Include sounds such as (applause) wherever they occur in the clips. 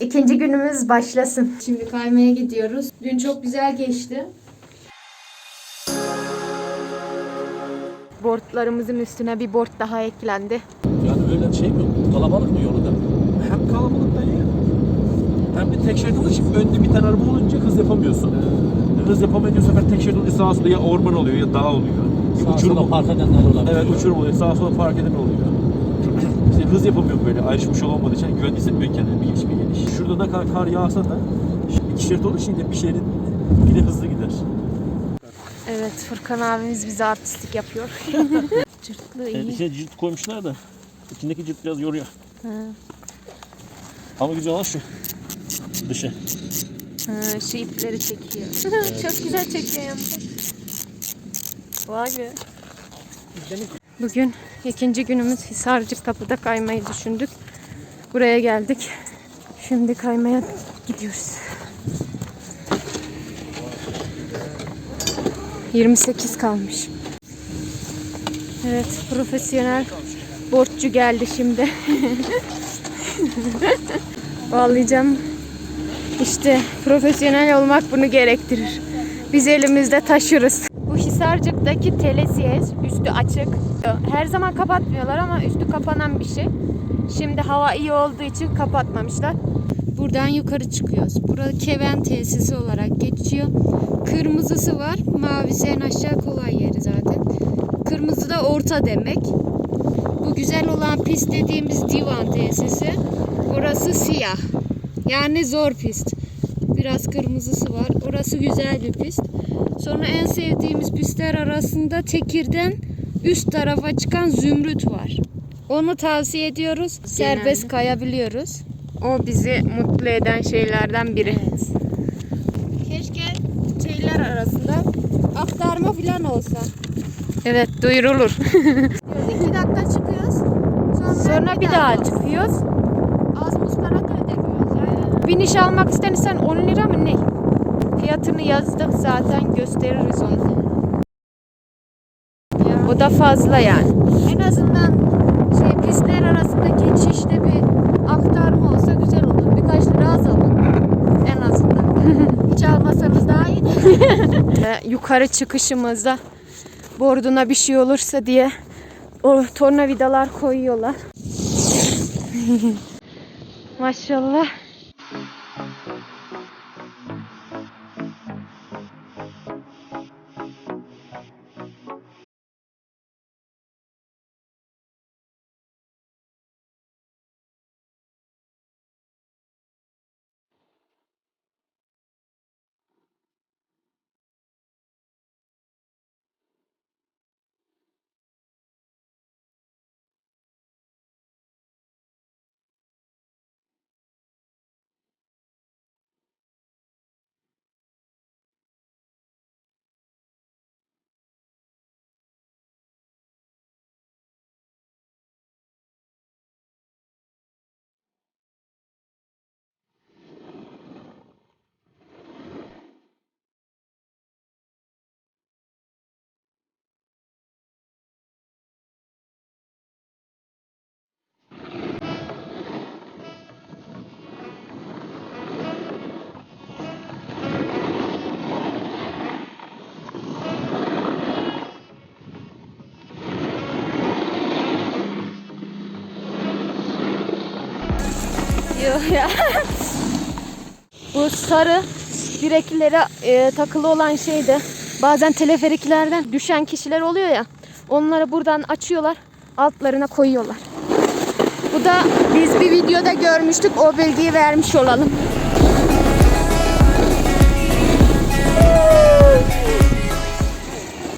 İkinci günümüz başlasın. Şimdi kaymaya gidiyoruz. Dün çok güzel geçti. Boardlarımızın üstüne bir board daha eklendi. Yani öyle şey mi? Kalabalık mı yolda? Hem kalabalık da iyi. Hem de tek şerit olduğu için önde bir tane araba olunca hız yapamıyorsun. Hız yapamayınca bu sefer tek şerit olunca sağa sola ya orman oluyor ya dağ oluyor. Sağa uçurum sola oluyor. park edenler olabilir. Evet uçurum oluyor. Sağa sola park eden oluyor. İşte hız yapamıyorum böyle ayrışmış yol olmadığı için güvenli hissetmiyorum kendimi bir geliş bir geliş. Şurada ne kadar kar yağsa da iki şerit olduğu için de bir şerit yine hızlı gider. Evet Furkan abimiz bize artistlik yapıyor. (laughs) Cırtlı Evet, iyi. içine cilt koymuşlar da içindeki cilt biraz yoruyor. Ha. Ama güzel olan şu. Dışı. Ha, şu ipleri çekiyor. (laughs) Çok güzel çekiyor yalnız. Vay be. Bugün ikinci günümüz Hisarcık Kapı'da kaymayı düşündük. Buraya geldik. Şimdi kaymaya gidiyoruz. 28 kalmış. Evet, profesyonel borççu geldi şimdi. (laughs) Bağlayacağım. İşte profesyonel olmak bunu gerektirir. Biz elimizde taşırız. Hisarcık'taki telesiyes üstü açık. Her zaman kapatmıyorlar ama üstü kapanan bir şey. Şimdi hava iyi olduğu için kapatmamışlar. Buradan yukarı çıkıyoruz. Burada Keven tesisi olarak geçiyor. Kırmızısı var. Mavisi en aşağı kolay yeri zaten. Kırmızı da orta demek. Bu güzel olan pist dediğimiz divan tesisi. Burası siyah. Yani zor pist. Biraz kırmızısı var. Orası güzel bir pist. Sonra en sevdiğimiz pistler arasında Tekir'den üst tarafa çıkan Zümrüt var. Onu tavsiye ediyoruz. Serbest kayabiliyoruz. O bizi mutlu eden şeylerden biri. Keşke şeyler arasında aktarma falan olsa. Evet duyurulur. (laughs) İki dakika çıkıyoruz. Sonra, Sonra bir daha çıkıyoruz. Biniş almak istersen 10 lira mı ne? Fiyatını yazdık zaten gösteririz onu. O da fazla yani. En azından şey pistler arasında geçişte bir aktarma olsa güzel olur. Birkaç lira az alın. En azından. (laughs) Hiç almasanız daha iyi. Ee, (laughs) yukarı çıkışımızda borduna bir şey olursa diye o tornavidalar koyuyorlar. (laughs) Maşallah. Yok ya. Bu sarı direklere e, takılı olan şey de bazen teleferiklerden düşen kişiler oluyor ya. Onları buradan açıyorlar, altlarına koyuyorlar. Bu da biz bir videoda görmüştük. O bilgiyi vermiş olalım.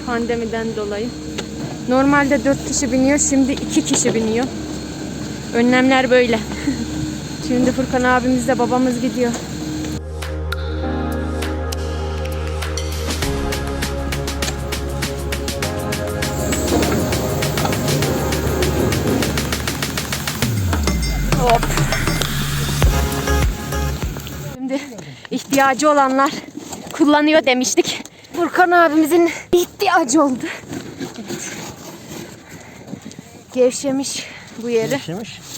Pandemiden dolayı. Normalde 4 kişi biniyor, şimdi 2 kişi biniyor. Önlemler böyle. (laughs) Şimdi Furkan abimizle babamız gidiyor. Hop. Şimdi ihtiyacı olanlar kullanıyor demiştik. Furkan abimizin ihtiyacı oldu. Gevşemiş bu yeri. Gevşemiş.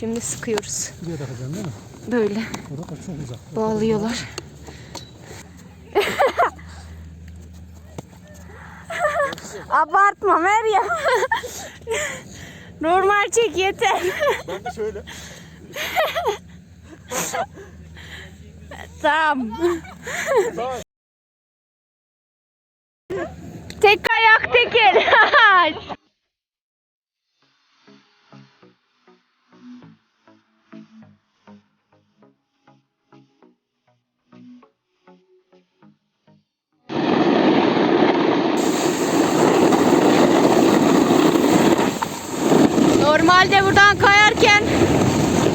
Şimdi sıkıyoruz. Şuraya takacaksın değil mi? Böyle Orada çok uzak. bağlıyorlar. (laughs) Abartma Meryem. Normal çek yeter. Ben de şöyle. Tamam. tek Normalde buradan kayarken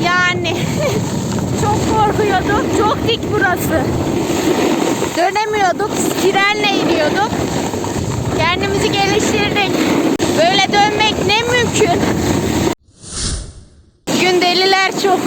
yani (laughs) çok korkuyorduk. Çok dik burası. Dönemiyorduk. Frenle iniyorduk. Kendimizi geliştirdik. Böyle dönmek ne mümkün. Bugün deliler çok.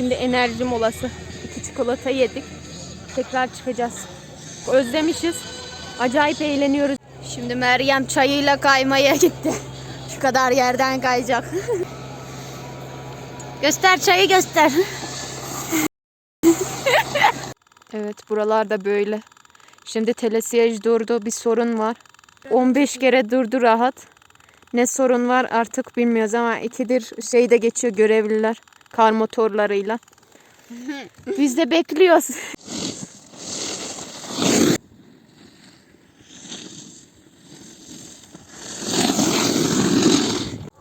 Şimdi enerji molası. İki çikolata yedik. Tekrar çıkacağız. Özlemişiz. Acayip eğleniyoruz. Şimdi Meryem çayıyla kaymaya gitti. Şu kadar yerden kayacak. göster çayı göster. evet buralarda böyle. Şimdi telesiyaj durdu. Bir sorun var. 15 kere durdu rahat. Ne sorun var artık bilmiyoruz ama ikidir şeyde geçiyor görevliler. Kar motorlarıyla. Biz de bekliyoruz.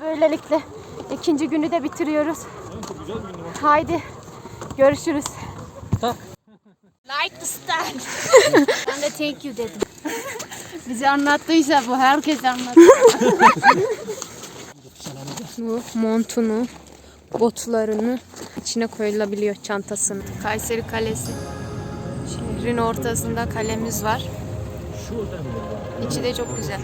Böylelikle ikinci günü de bitiriyoruz. Haydi görüşürüz. Like the star. ben de thank you dedim. Bizi anlattıysa bu herkes anlattı. (laughs) bu montunu, botlarını içine koyulabiliyor çantasını. Kayseri Kalesi. Şehrin ortasında kalemiz var. İçi de çok güzel.